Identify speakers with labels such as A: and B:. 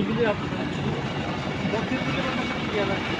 A: Dibini yaptılar. Bakın bir yana.